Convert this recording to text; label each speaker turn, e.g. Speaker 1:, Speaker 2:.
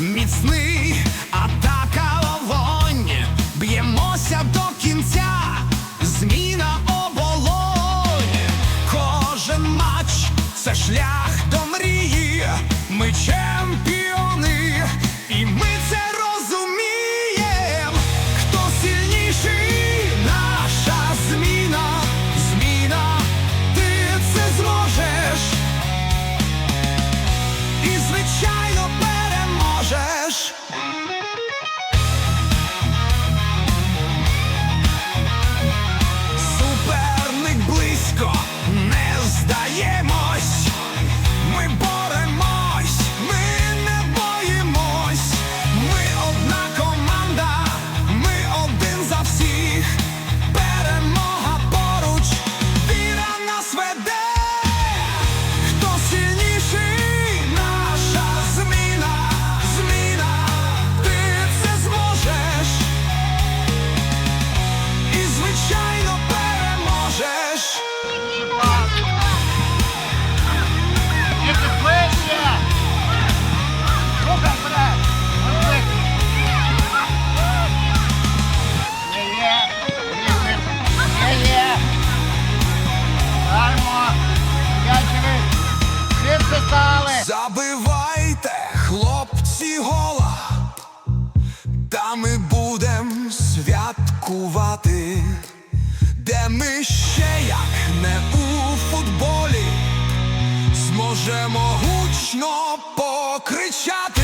Speaker 1: міцний, атака вогонь, б'ємося до кінця, зміна оболонь, кожен матч це шлях. Ми будем святкувати, де ми ще як не у футболі, зможемо гучно покричати.